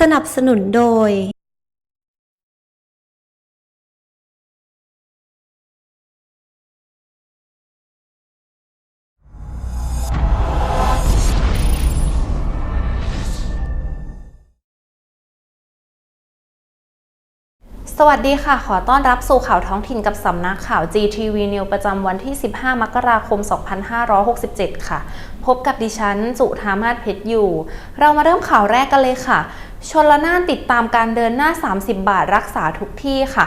สนับสนุนโดยสวัสดีค่ะ ขอต้อนรับสู่ข่าวท้องถิ่นกับสำนักข่าว GTV News ประจำวันที่ 15 มกราคม 2567 ค่ะ พบกับดิฉันจุธามาศเพชรอยู่ เรามาเริ่มข่าวแรกกันเลยค่ะ ชนละนานติดตามการเดินหน้า 30 บาทรักษาทุกที่ค่ะ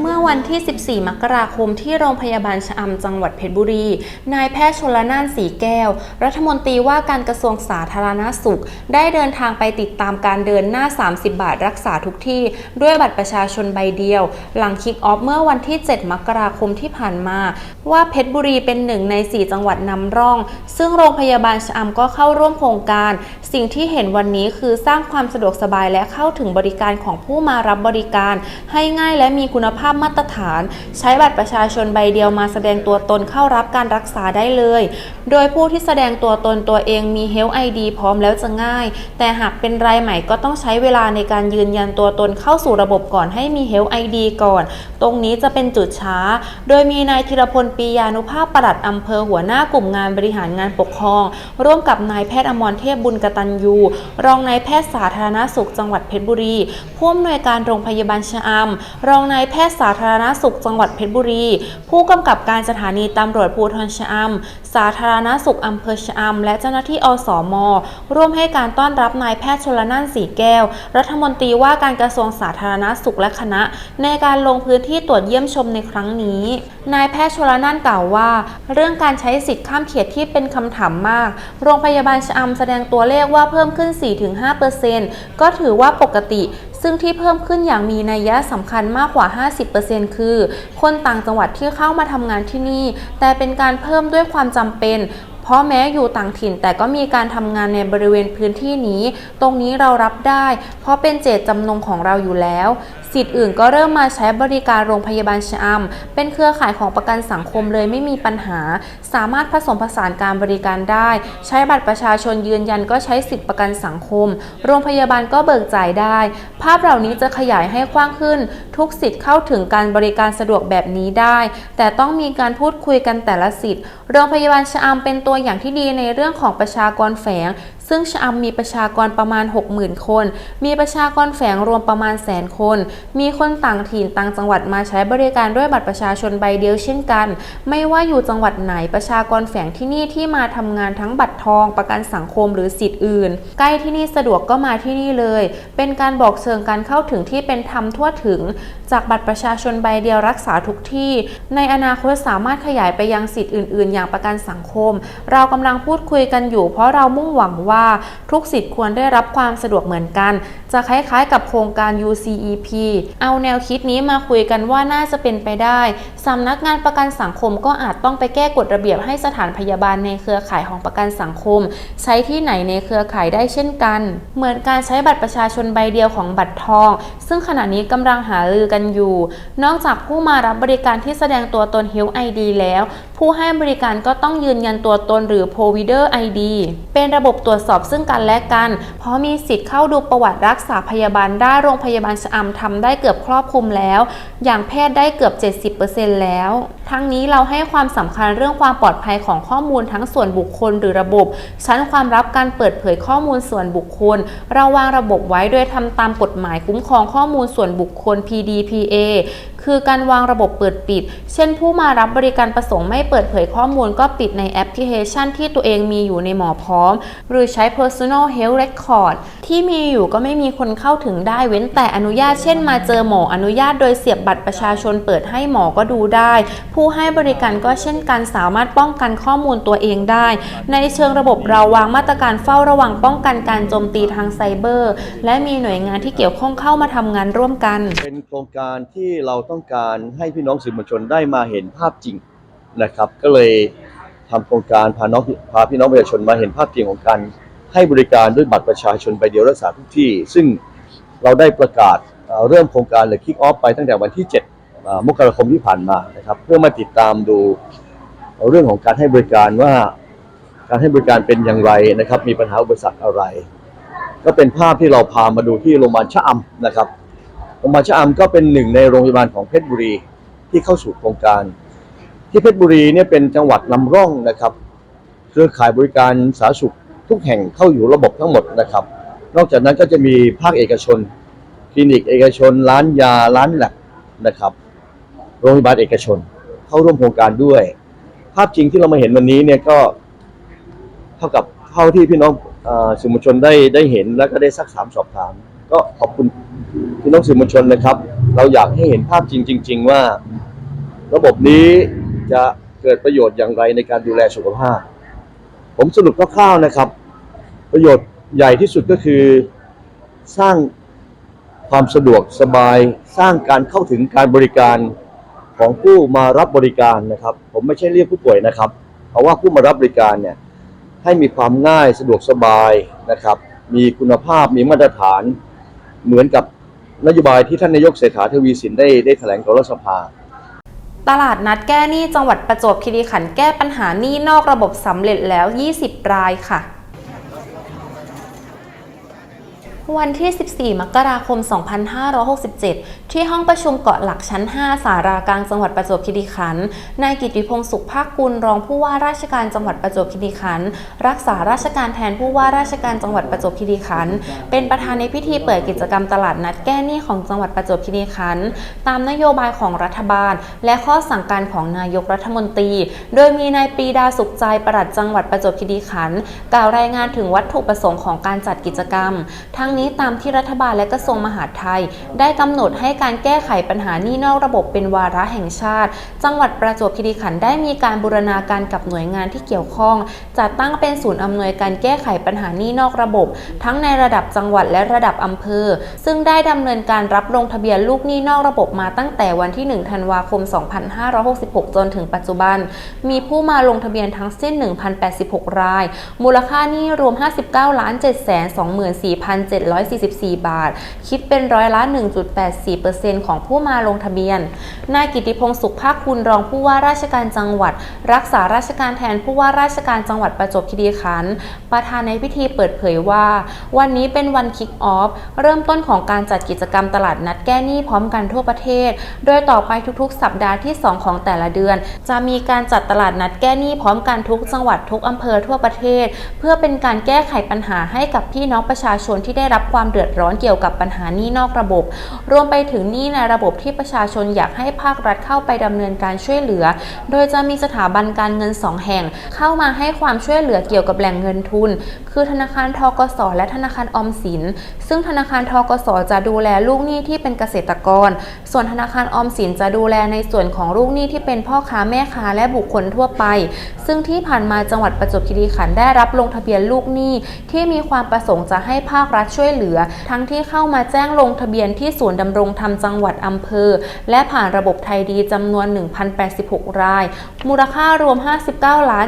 เมื่อวันที่ 14 มกราคมที่โรงพยาบาลชะอำจังหวัดเพชรบุรี นายแพทย์ชลนานสีแก้ว รัฐมนตรีว่าการกระทรวงสาธารณาสุข ได้เดินทางไปติดตามการเดินหน้า 30 บาทรักษาทุกที่ ด้วยบัตรประชาชนใบเดียว หลังคิกออฟเมื่อวันที่ 7 มกราคมที่ผ่านมา ว่าเพชรบุรีเป็นหนึ่งใน 4 จังหวัดนำร่อง ซึ่งโรงพยาบาลชะอำก็เข้าร่วมโครงการ สิ่งที่เห็นวันนี้คือสร้างความสะดวกสบายและเข้าถึงบริการของผู้มารับบริการ ให้ง่ายและมีคุณภาพามาตรฐาน ใช้บัตรประชาชนใบเดียวมาแสดงตัวตนเข้ารับการรักษาได้เลย โดยผู้ที่แสดงตัวตนตัวเองมี Health ID พร้อมแล้วจะง่าย แต่หากเป็นรายใหม่ก็ต้องใช้เวลาในการยืนยันตัวตนเข้าสู่ระบบก่อนให้มี Health ID ก่อน ตรงนี้จะเป็นจุดช้า โดยมีนายธีรพลปียานุภาพปลัดอำเภอหัวหน้ากลุ่มงานบริหารงานปกครอง ร่วมกับนายแพทย์อมรเทพบุญกตัญญูรองนายแพทย์สาธารณสุขจังหวัดเพชรบุรี ผู้อำนวยการโรงพยาบาลชะอำรองนายแพทย์สาธารณสุขจังหวัดเพชรบุรี ผู้กำกับการสถานีตำรวจภูธรชะอำสาธารณสุขอำเภอชะอำและเจ้าหน้าที่อสมร่วมให้การต้อนรับนายแพทย์ชลนั่นสีแก้ว รัฐมนตรีว่าการกระทรวงสาธารณสุขและคณะ ในการลงพื้นที่ตรวจเยี่ยมชมในครั้งนี้ นายแพทย์ชลนั่นกล่าวว่า เรื่องการใช้สิทธิ์ข้ามเขตที่เป็นคำถามมาก โรงพยาบาลชะอำแสดงตัวเลขว่าเพิ่มขึ้น 4-5%ก็ถือว่าปกติ ซึ่งที่เพิ่มขึ้นอย่างมีนัยยะสำคัญมากกว่า 50%คือ คนต่างจังหวัดที่เข้ามาทำงานที่นี่ แต่เป็นการเพิ่มด้วยความจำเป็นเพราะแม้อยู่ต่างถิ่นแต่ก็มีการทำงานในบริเวณพื้นที่นี้ ตรงนี้เรารับได้ เพราะเป็นเจตจำนงของเราอยู่แล้วสิทธิ์อื่นก็เริ่มมาใช้บริการโรงพยาบาลชะอำเป็นเครือข่ายของประกันสังคมเลยไม่มีปัญหา สามารถผสมผสานการบริการได้ ใช้บัตรประชาชนยืนยันก็ใช้สิทธิประกันสังคม โรงพยาบาลก็เบิกจ่ายได้ ภาพเหล่านี้จะขยายให้กว้างขึ้น ทุกสิทธิ์เข้าถึงการบริการสะดวกแบบนี้ได้ แต่ต้องมีการพูดคุยกันแต่ละสิทธิ์ โรงพยาบาลชะอำเป็นตัวอย่างที่ดีในเรื่องของประชากรแฝง ซึ่งชะอำมีประชากรประมาณ 60,000 คน มีประชากรแฝงรวมประมาณแสนคน มีคนต่างถิ่นต่างจังหวัดมาใช้บริการด้วยบัตรประชาชนใบเดียวเช่นกัน ไม่ว่าอยู่จังหวัดไหนประชากรแฝงที่นี่ที่มาทำงานทั้งบัตรทองประกันสังคมหรือสิทธิ์อื่น ใกล้ที่นี่สะดวกก็มาที่นี่เลย เป็นการบอกเชิงการเข้าถึงที่เป็นธรรมทั่วถึง จากบัตรประชาชนใบเดียวรักษาทุกที่ ในอนาคตสามารถขยายไปยังสิทธิ์อื่น ๆ อย่างประกันสังคม เรากำลังพูดคุยกันอยู่เพราะเรามุ่งหวังว่าทุกสิทธิ์ควรได้รับความสะดวกเหมือนกัน จะคล้ายๆ กับโครงการ UCEP เอาแนวคิดนี้มาคุยกันว่าน่าจะเป็นไปได้สำนักงานประกันสังคมก็อาจต้องไปแก้กฎระเบียบให้สถานพยาบาลในเครือข่ายของประกันสังคม ใช้ที่ไหนในเครือข่ายได้เช่นกัน เหมือนการใช้บัตรประชาชนใบเดียวของบัตรทอง ซึ่งขณะนี้กำลังหารือกันอยู่ นอกจากผู้มารับบริการที่แสดงตัวตน Health ID แล้ว ผู้ให้บริการก็ต้องยืนยันตัวตนหรือ Provider ID เป็นระบบตรวจสอบซึ่งกันและกัน เพราะมีสิทธิ์เข้าดูประวัติรักษาพยาบาลได้โรงพยาบาลชะอำทำได้เกือบครอบคลุมแล้ว อย่างแพทย์ได้เกือบ 70%แล้ว ทั้งนี้เราให้ความสำคัญเรื่องความปลอดภัยของข้อมูลทั้งส่วนบุคคลหรือระบบ ชั้นความลับการเปิดเผยข้อมูลส่วนบุคคล เราวางระบบไว้โดยทำตามกฎหมายคุ้มครองข้อมูลส่วนบุคคล PDPA คือการวางระบบเปิดปิด เช่นผู้มารับบริการประสงค์ไม่เปิดเผยข้อมูลก็ปิดในแอปพลิเคชันที่ตัวเองมีอยู่ในหมอพร้อม หรือใช้ personal health record ที่มีอยู่ก็ไม่มีคนเข้าถึงได้เว้นแต่อนุญาตเช่นมาเจอหมออนุญาตโดยเสียบบัตรประชาชนเปิดให้หมอก็ดูได้ ผู้ให้บริการก็เช่นกันสามารถป้องกันข้อมูลตัวเองได้ ในเชิงระบบเราวางมาตรการเฝ้าระวังป้องกันการโจมตีทางไซเบอร์ และมีหน่วยงานที่เกี่ยวข้องเข้ามาทำงานร่วมกัน เป็นโครงการที่เราต้องการให้พี่น้องสื่อมวลชนได้มาเห็นภาพจริงนะครับ ก็เลยทำโครงการพาน้องพาพี่น้องประชาชนมาเห็นภาพจริงของการให้บริการด้วยบัตรประชาชนใบเดียวรักษาทุกที่ ซึ่งเราได้ประกาศเริ่มโครงการหรือคิกออฟไปตั้งแต่วันที่ 7 มกราคมที่ผ่านมานะครับเพื่อมาติดตามดูเรื่องของการให้บริการว่าการให้บริการเป็นอย่างไรนะครับ มีปัญหาอุปสรรคอะไร ก็เป็นภาพที่เราพามาดูที่โรงพยาบาลชะอำนะครับ รงพยาบาลชะอำก็เป็นหนึ่งในโรงพยาบาลของเพชรบุรีที่เข้าสู่โครงการ ที่เพชรบุรีเนี่ยเป็นจังหวัดนำร่องนะครับ เครือข่ายบริการสาธารณสุขทุกแห่งเข้าอยู่ระบบทั้งหมดนะครับ นอกจากนั้นก็จะมีภาคเอกชน คลินิกเอกชน ร้านยาร้านแลบนะครับ โรงพยาบาลเอกชน เข้าร่วมโครงการด้วย ภาพจริงที่เรามาเห็นวันนี้เนี่ยก็เท่ากับเท่าที่พี่น้องอสื่อมวลชนได้ได้เห็นแล้วก็ได้ซักถามสอบถาม ก็ขอบคุณพี่น้องสื่อมวลชนนะครับ เราอยากให้เห็นภาพจริงจริงๆว่า ระบบนี้จะเกิดประโยชน์อย่างไรในการดูแลสุขภาพ ผมสรุปคร่าวๆนะครับ ประโยชน์ใหญ่ที่สุดก็คือสร้างความสะดวกสบายสร้างการเข้าถึงการบริการของผู้มารับบริการนะครับ ผมไม่ใช่เรียกผู้ป่วยนะครับ เพราะว่าผู้มารับบริการเนี่ยให้มีความง่ายสะดวกสบายนะครับ มีคุณภาพมีมาตรฐาน เหมือนกับนโยบายที่ท่านนายกเศรษฐาทวีสินได้ได้แถลงต่อรัฐสภา ตลาดนัดแก้หนี้จังหวัดประจวบคีรีขันธ์แก้ปัญหาหนี้นอกระบบสำเร็จแล้ว 20 รายค่ะ วันที่ 14 มกราคม 2567 ที่ห้องประชุมเกาะหลักชั้น 5 สารากลางจังหวัดประจวบคีรีขันธ์ นายกิติพงศ์สุขภาคกุลรองผู้ว่าราชการจังหวัดประจวบคีรีขันธ์ รักษาราชการแทนผู้ว่าราชการจังหวัดประจวบคีรีขันธ์ เป็นประธานในพิธีเปิดกิจกรรมตลาดนัดแก้หนี้ของจังหวัดประจวบคีรีขันธ์ ตามนโยบายของรัฐบาล และข้อสั่งการของนายกรัฐมนตรี โดยมีนายปรีดาสุขใจประหลัดจังหวัดประจวบคีรีขันธ์กล่าวรายงานถึงวัตถุประสงค์ของการจัดกิจกรรม ทั้งนี้ตามที่รัฐบาลและกระทรวงมหาดไทย ได้กำหนดให้การแก้ไขปัญหาหนี้นอกระบบเป็นวาระแห่งชาติ จังหวัดประจวบคีรีขันธ์ได้มีการบูรณาการกับหน่วยงานที่เกี่ยวข้อง จัดตั้งเป็นศูนย์อำนวยการแก้ไขปัญหาหนี้นอกระบบ ทั้งในระดับจังหวัดและระดับอำเภอ ซึ่งได้ดำเนินการรับลงทะเบียนลูกหนี้นอกระบบมาตั้งแต่วันที่ 1 ธันวาคม 2566 จนถึงปัจจุบัน มีผู้มาลงทะเบียนทั้งสิ้น 1,086 ราย มูลค่าหนี้รวม 59ล้าน1,744 บาท คิดเป็นร้อยละ 1.84%ของผู้มาลงทะเบียน นายกิติพงศ์สุขภาคคุณรองผู้ว่าราชการจังหวัด รักษาราชการแทนผู้ว่าราชการจังหวัดประจวบคีรีขันธ์ประธานในพิธีเปิดเผยว่า วันนี้เป็นวันคิกออฟเริ่มต้นของการจัดกิจกรรมตลาดนัดแก้หนี้พร้อมกันทั่วประเทศ โดยต่อไปทุกๆ สัปดาห์ที่ 2 ของแต่ละเดือน จะมีการจัดตลาดนัดแก้หนี้พร้อมกันทุกจังหวัดทุกอำเภอทั่วประเทศ เพื่อเป็นการแก้ไขปัญหาให้กับพี่น้องประชาชนที่ได้รับับความเดือดร้อนเกี่ยวกับปัญหานี้นอกระบบ รวมไปถึงนี้ในระบบที่ประชาชนอยากให้ภาครัฐเข้าไปดำเนินการช่วยเหลือ โดยจะมีสถาบันการเงิน 2 แห่ง เข้ามาให้ความช่วยเหลือเกี่ยวกับแหล่งเงินทุน คือธนาคารทกสและธนาคารออมสิน ซึ่งธนาคารทกสจะดูแลลูกหนี้ที่เป็นเกษตรกร ส่วนธนาคารออมสินจะดูแลในส่วนของลูกหนี้ที่เป็นพ่อค้าแม่ค้าและบุคคลทั่วไป ซึ่งที่ผ่านมาจังหวัดประจวบคีรีขันธ์ได้รับลงทะเบียนลูกหนี้ที่มีความประสงค์จะให้ภาครัฐช่วยเหลือ ทั้งที่เข้ามาแจ้งลงทะเบียนที่ศูนย์ดำรงธรรมจังหวัดอำเภอ และผ่านระบบไทยดีจำนวน 1,086 ราย มูลค่ารวม 59ล้าน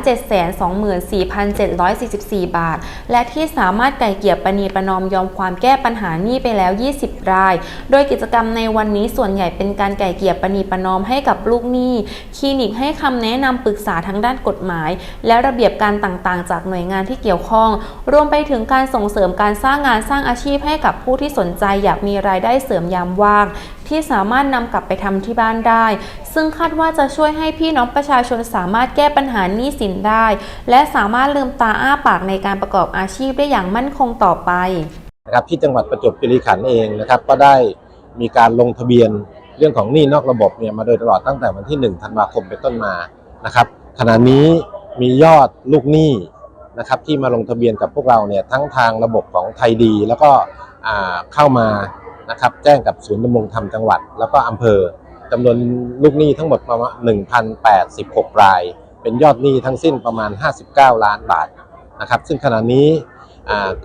724,744 บาท และที่สามารถไก่เกี่ยประนีประนอมยอมความแก้ปัญหานี้ไปแล้ว 20 ราย โดยกิจกรรมในวันนี้ส่วนใหญ่เป็นการไก่เกี่ยประนีประนอมให้กับลูกหนี้ คลินิกให้คำแนะนำปรึกษาทางด้านกฎหมาย และระเบียบการต่างๆ จากหน่วยงานที่เกี่ยวข้อง รวมไปถึงการส่งเสริมการสร้างงานสร้างอาชีพให้กับผู้ที่สนใจอยากมีรายได้เสริมยามว่าง ที่สามารถนำกลับไปทำที่บ้านได้ ซึ่งคาดว่าจะช่วยให้พี่น้องประชาชนสามารถแก้ปัญหาหนี้สินได้ และสามารถลืมตาอ้าปากในการประกอบอาชีพได้อย่างมั่นคงต่อไปนะครับที่จังหวัดประจวบคีรีขันธ์เองนะครับก็ได้มีการลงทะเบียนเรื่องของหนี้นอกระบบเนี่ยมาโดยตลอดตั้งแต่วันที่ 1 ธันวาคมเป็นต้นมานะครับขณะนี้มียอดลูกหนี้ นะครับที่มาลงทะเบียนกับพวกเราเนี่ยทั้งทางระบบของไทยดี แล้วก็เข้ามานะครับแจ้งกับศูนย์ดำรงธรรมจังหวัด แล้วก็อำเภอจำนวนลูกหนี้ทั้งหมดประมาณ1,086 ราย เป็นยอดหนี้ทั้งสิ้นประมาณ 59 ล้านบาทนะครับซึ่งขณะนี้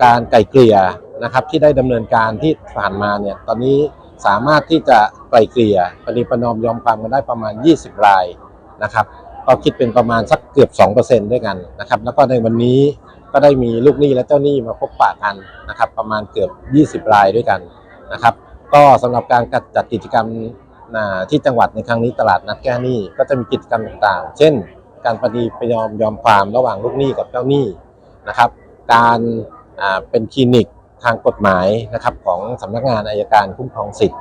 การไกล่เกลี่ยนะครับที่ได้ดำเนินการที่ผ่านมาเนี่ยตอนนี้สามารถที่จะไกล่เกลี่ยปฏิปนอมยอมความกันได้ประมาณ 20 รายนะครับ ก็คิดเป็นประมาณสักเกือบ 2%ด้วยกันนะครับ แล้วก็ในวันนี้ก็ได้มีลูกหนี้และเจ้าหนี้มาพบปะกันนะครับ ประมาณเกือบ 20 รายด้วยกันนะครับ ก็สำหรับการจัดกิจกรรมที่จังหวัดในครั้งนี้ตลาดนัดแก้หนี้ก็จะมีกิจกรรมต่างๆ เช่น การปฏิประนอมยอมความระหว่างลูกหนี้กับเจ้าหนี้นะครับ การเป็นคลินิกทางกฎหมายนะครับของสำนักงานอายการคุ้มครองสิทธิ์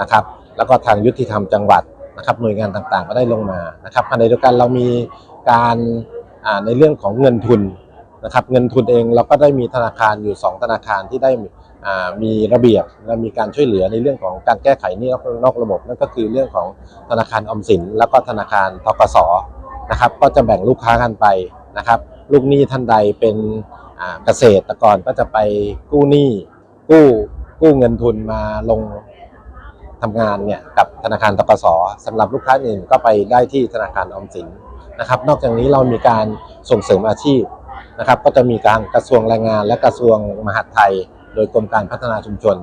นะครับ แล้วก็ทางยุติธรรมจังหวัด นะครับหน่วยงานต่างๆ ก็ได้ลงมานะครับขณะเดียวกันเรามีการในเรื่องของเงินทุนนะครับเงินทุนเองเราก็ได้มีธนาคารอยู่ 2 ธนาคารที่ได้มีระเบียบและมีการช่วยเหลือในเรื่องของการแก้ไขนี้นอกระบบนั่นก็คือเรื่องของธนาคารอมสิน แล้วก็ธนาคารทกสนะครับก็จะแบ่งลูกค้ากันไปนะครับลูกหนี้ท่านใดเป็นเกษตรกรก็จะไปกู้หนี้กู้กู้เงินทุนมาลง ทำงานเนี่ยกับธนาคารตกสสำหรับลูกค้าอื่นก็ไปได้ที่ธนาคารออมสินนะครับ นอกจากนี้เรามีการส่งเสริมอาชีพนะครับ ก็จะมีการกระทรวงแรงงาน และกระทรวงมหาดไทย โดยกรมการพัฒนาชุมชน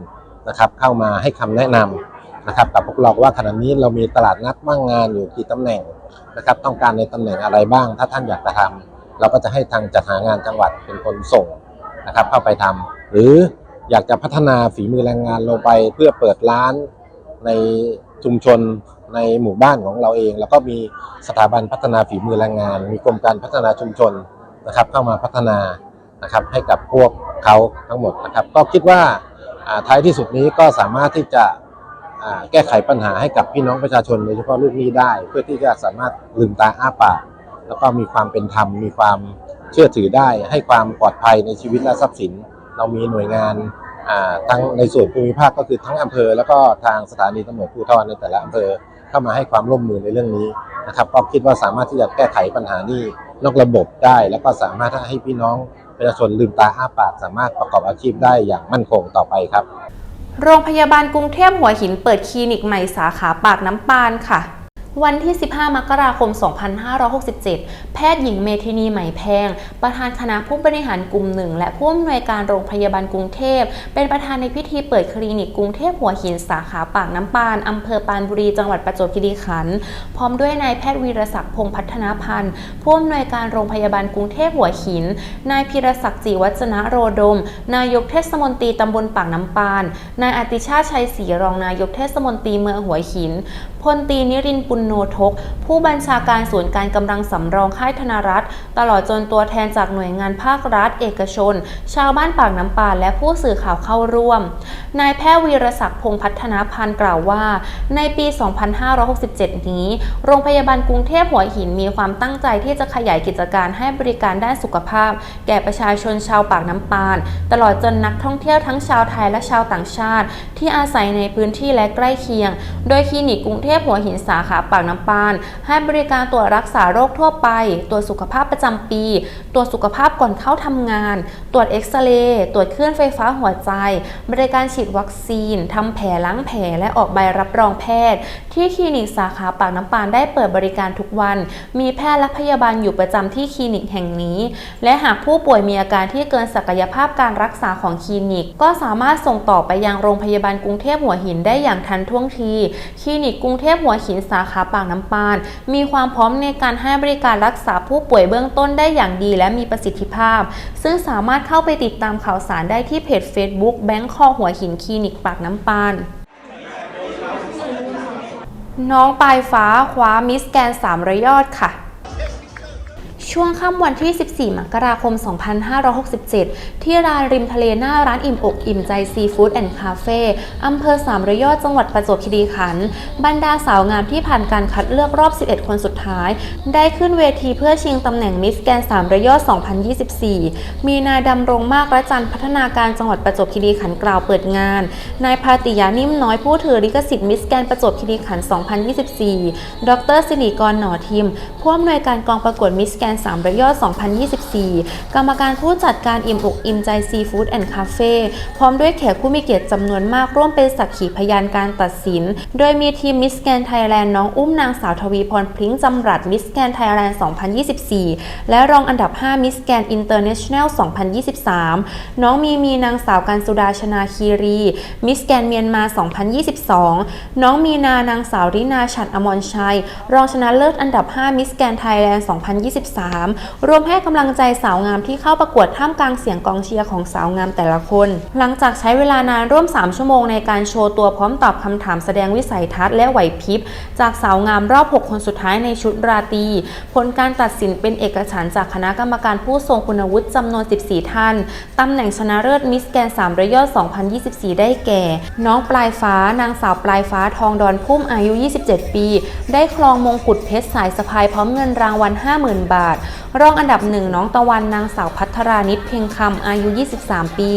นะครับ เข้ามาให้คำแนะนำนะครับกับพวกเราว่าขณะนี้เรามีตลาดนัดว่างงานอยู่กี่ตำแหน่งนะครับ ต้องการในตำแหน่งอะไรบ้าง ถ้าท่านอยากจะทำเราก็จะให้ทางจัดหางานจังหวัดเป็นคนส่งนะครับ เข้าไปทำหรืออยากจะพัฒนาฝีมือแรงงานลงไปเพื่อเปิดร้าน ในชุมชนในหมู่บ้านของเราเอง แล้วก็มีสถาบันพัฒนาฝีมือแรงงาน มีกรมการพัฒนาชุมชนนะครับ เข้ามาพัฒนานะครับให้กับพวกเขาทั้งหมดนะครับ ก็คิดว่าท้ายที่สุดนี้ก็สามารถที่จะแก้ไขปัญหาให้กับพี่น้องประชาชนโดยเฉพาะลูกหนี้ได้ เพื่อที่จะสามารถลืมตาอ้าปากแล้วก็มีความเป็นธรรมมีความเชื่อถือได้ ให้ความปลอดภัยในชีวิตและทรัพย์สิน เรามีหน่วยงาน ทั้งในส่วนภูมิภาคก็คือทั้งอำเภอ แล้วก็ทางสถานีตำรวจภูธรในแต่ละอำเภอเข้ามาให้ความร่วมมือในเรื่องนี้นะครับก็คิดว่าสามารถที่จะแก้ไขปัญหานี้นอกระบบได้ แล้วก็สามารถให้พี่น้องประชาชนลืมตาอ้าปากสามารถประกอบอาชีพได้อย่างมั่นคงต่อไปครับ โรงพยาบาลกรุงเทพหัวหินเปิดคลินิกใหม่สาขาปากน้ำปานค่ะ วันที่ 15 มกราคม 2567 แพทย์หญิงเมธินีไหมแพง ประธานคณะผู้บริหารกลุ่มหนึ่ง และผู้อำนวยการโรงพยาบาลกรุงเทพ เป็นประธานในพิธีเปิดคลินิกกรุงเทพหัวหินสาขาปากน้ำปาน อำเภอปานบุรี จังหวัดประจวบคีรีขันธ์ พร้อมด้วยนายแพทย์วีรศักดิ์พงษ์พัฒนาพันธ์ ผู้อำนวยการโรงพยาบาลกรุงเทพหัวหิน นายพิรศักดิ์จิวัจนะโรดม นายกเทศมนตรีตำบลปากน้ำปาน นายอติชาติชัยศรีรองนายกเทศมนตรีเมืองหัวหิน พลตรีนิรินปุณโนทก ผู้บัญชาการศูนย์การกำลังสำรองค่ายธนรัฐ ตลอดจนตัวแทนจากหน่วยงานภาครัฐ เอกชน ชาวบ้านปากน้ำปานและผู้สื่อข่าวเข้าร่วม นายแพทย์วีรศักดิ์พงพัฒนาพันธ์กล่าวว่า ในปี 2567 นี้ โรงพยาบาลกรุงเทพหัวหินมีความตั้งใจที่จะขยายกิจการให้บริการด้านสุขภาพ แก่ประชาชนชาวปากน้ำปาน ตลอดจนนักท่องเที่ยวทั้งชาวไทยและชาวต่างชาติ ที่อาศัยในพื้นที่และใกล้เคียง โดยคลินิกกรุงเทพหัวหินสาขาปากน้ำปาน ให้บริการตรวจรักษาโรคทั่วไป ตรวจสุขภาพประจำปี ตรวจสุขภาพก่อนเข้าทำงาน ตรวจเอ็กซเรย์ตรวจคลื่นไฟฟ้าหัวใจ บริการฉีดวัคซีนทำแผลล้างแผลและออกใบรับรองแพทย์ ที่คลินิกสาขาปากน้ำปานได้เปิดบริการทุกวัน มีแพทย์และพยาบาลอยู่ประจำที่คลินิกแห่งนี้ และหากผู้ป่วยมีอาการที่เกินศักยภาพการรักษาของคลินิก ก็สามารถส่งต่อไปยังโรงพยาบาลกรุงเทพหัวหินได้อย่างทันท่วงที คลินิกกรุงเทพหัวหินสาขาปากน้ำปาน มีความพร้อมในการให้บริการรักษาผู้ป่วยเบื้องต้นได้อย่างดีและมีประสิทธิภาพ ซึ่งสามารถเข้าไปติดตามข่าวสารได้ที่เพจ Facebook แบงค์คอหัวหินคลินิกปากน้ำปานน้องปลายฟ้าคว้ามิสแกน3ระยอดค่ะ ช่วงค่ำวันที่ 14 มกราคม 2567 ที่ร้านริมทะเลหน้าร้านอิ่มอกอิ่มใจซีฟู้ดแอนด์คาเฟ่อำเภอสามระยอดจังหวัดประจวบคีรีขันธ์บรรดาสาวงามที่ผ่านการคัดเลือกรอบ 11 คนสุดท้าย ได้ขึ้นเวทีเพื่อชิงตำแหน่งมิสแกนสามระยอด 2024 มีนายดำรงมากระจันพัฒนาการจังหวัดประจวบคีรีขันธ์กล่าวเปิดงาน นายพาติยานิ่มน้อยผู้ถือลิขสิทธิ์มิสแกนประจวบคีรีขันธ์2024 ดรสิริกรหน่อทิมผู้อำนวยการกองประกวดมิสแกน3ระยอด 2024 กรรมการผู้จัดการอิ่มอกอิ่มใจซีฟู้ดแอนด์คาเฟ่พร้อมด้วยแขกผู้มีเกียรติจำนวนมากร่วมเป็นสักขีพยานการตัดสิน โดยมีทีมมิสแกนไทยแลนด์น้องอุ้มนางสาวทวีพรพริ้งจำรัดมิสแกนไทยแลนด์ 2024 และรองอันดับ 5 มิสแกนอินเตอร์เนชั่นแนล 2023 น้องมีมีนางสาวการสุดาชนาคีรี มิสแกนเมียนมา 2022 น้องมีนานางสาวรินาฉัดอมรชัย รองชนะเลิศอันดับ 5 มิสแกนไทยแลนด์ 2023 3 รวมให้กำลังใจสาวงามที่เข้าประกวดท่ามกลางเสียงกองเชียร์ของสาวงามแต่ละคน หลังจากใช้เวลานานร่วม 3 ชั่วโมงในการโชว์ตัวพร้อมตอบคำถามแสดงวิสัยทัศน์และไหวพริบ จากสาวงามรอบ 6 คนสุดท้ายในชุดราตรีผลการตัดสินเป็นเอกฉันจากคณะกรรมการผู้ทรงคุณวุฒิจำนวน 14 ท่านตำแหน่งชนะเลิศมิสแกน3ระยอด 2024 ได้แก่ น้องปลายฟ้านางสาวปลายฟ้าทองดอนพุ่มอายุ 27 ปี ได้ครองมงกุฎเพชรสายสะพายพร้อมเงินรางวัล 50,000 บาทรองอันดับหนึ่งน้องตะวันนางสาวพัทรานิชเพ็งคำอายุ 23 ปี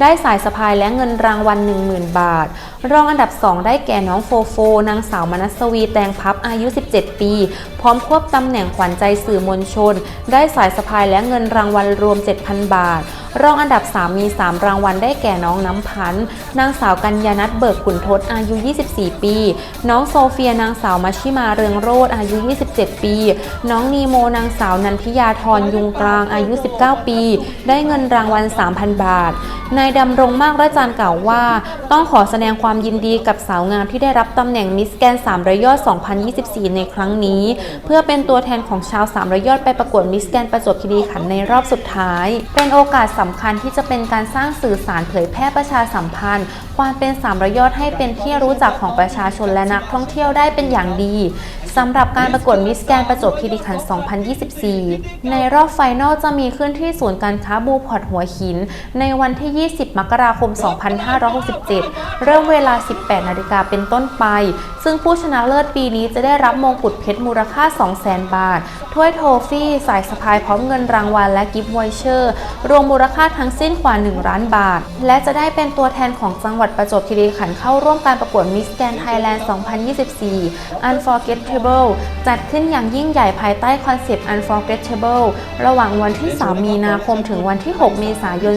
ได้สายสะพายและเงินรางวัล 10,000 บาท รองอันดับ 2 ได้แก่น้องโฟโฟ นางสาวมนัสวีแตงพับอายุ 17 ปี พร้อมควบตำแหน่งขวัญใจสื่อมวลชน ได้สายสะพายและเงินรางวัลรวม 7,000 บาท รองอันดับ 3 มี 3 รางวัลได้แก่น้องน้ำพันธ์นางสาวกัญญานัทเบิกขุนทศอายุ 24 ปี น้องโซเฟียนางสาวมัชิมาเรืองโรธอายุ 27 ปี น้องนีโมนางสาวนันทิยาธรยุงกลางอายุ 19 ปี ได้เงินรางวัล 3,000 บาทนายดำรงมากระจานกล่าวว่า ต้องขอแสดงความยินดีกับสาวงามที่ได้รับตำแหน่งมิสแกน3ระยอด 2024 ในครั้งนี้ เพื่อเป็นตัวแทนของชาว3ระยอดไปประกวดมิสแกนประจวบคีรีขันธ์ในรอบสุดท้าย เป็นโอกาสสำคัญที่จะเป็นการสร้างสื่อสารเผยแพร่ประชาสัมพันธ์ ความเป็นสามระยอดให้เป็นที่รู้จักของประชาชนและนักท่องเที่ยวได้เป็นอย่างดีสำหรับการประกวดมิสแกนประจวบคีรีขันธ์ 2024 ในรอบไฟนอลจะมีขึ้นที่ศูนย์การค้าบูพอร์ตหัวหิน ในวันที่ 20 มกราคม 2567 เริ่มเววลา 18 นาฬิกาเป็นต้นไป ซึ่งผู้ชนะเลิศปีนี้จะได้รับมงกุฎเพชรมูลค่า 200,000 บาท ถ้วยโทฟี่สายสะพายพร้อมเงินรางวัลและกิฟต์วอยเชอร์ รวมมูลค่าทั้งสิ้นกว่า 1 ล้านบาท และจะได้เป็นตัวแทนของจังหวัดประจวบคีรีขันธ์เข้าร่วมการประกวดมิสแกนไทยแลนด์ 2024 Unforgettable จัดขึ้นอย่างยิ่งใหญ่ภายใต้คอนเซปต์ Unforgettable ระหว่างวันที่ 3 มีนาคมถึงวันที่ 6 เมษายน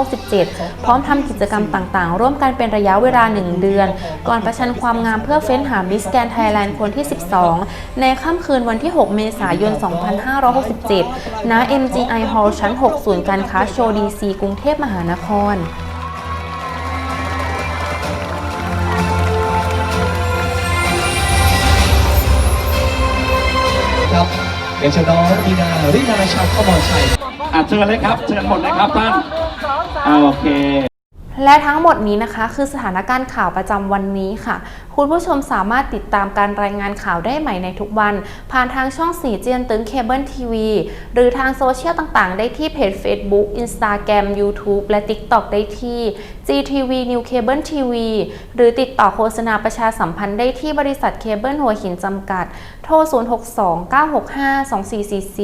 2567 พร้อมทำกิจกรรมต่างๆ ร่วมกันเป็นระยะเวลา 1 เดือน ก่อนประชันความงามเพื่อเฟ้นหามิสแกนไทยแลนด์คนที่ 12 ในค่ำคืนวันที่ 6 เมษายน 2567 ณ MGI Hall ชั้น 6 ศูนย์การค้าโชว์ดีซีกรุงเทพมหานครครับเรียนเชิญน้องมีนารินาชาวขมรชัยอะเชิญเลยครับ เชิญหมดเลยครับท่านอ่าโอเค และทั้งหมดนี้นะคะคือสถานการณ์ข่าวประจำวันนี้ค่ะ คุณผู้ชมสามารถติดตามการรายงานข่าวได้ใหม่ในทุกวัน ผ่านทางช่องสีเจียนตึงเคเบิลทีวีหรือทางโซเชียลต่างๆ ได้ที่เพจ Facebook Instagram YouTube และ TikTok ได้ที่ GTV New Cable TV หรือติดต่อโฆษณาประชาสัมพันธ์ได้ที่บริษัทเคเบิลหัวหินจำกัด โทร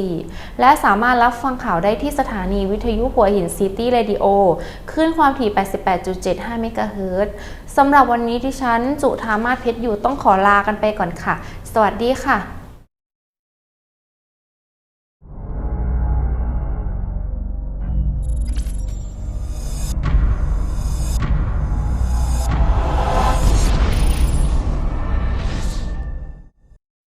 062-965-2444 และสามารถรับฟังข่าวได้ที่สถานีวิทยุหัวหินซิตี้เรดิโอคลื่นความถี่ 88.75 เมกะเฮิรตซ์ สำหรับวันนี้ที่ฉันจุธามาศเพชรอยู่ต้องขอลากันไปก่อนค่ะ สวัสดีค่ะ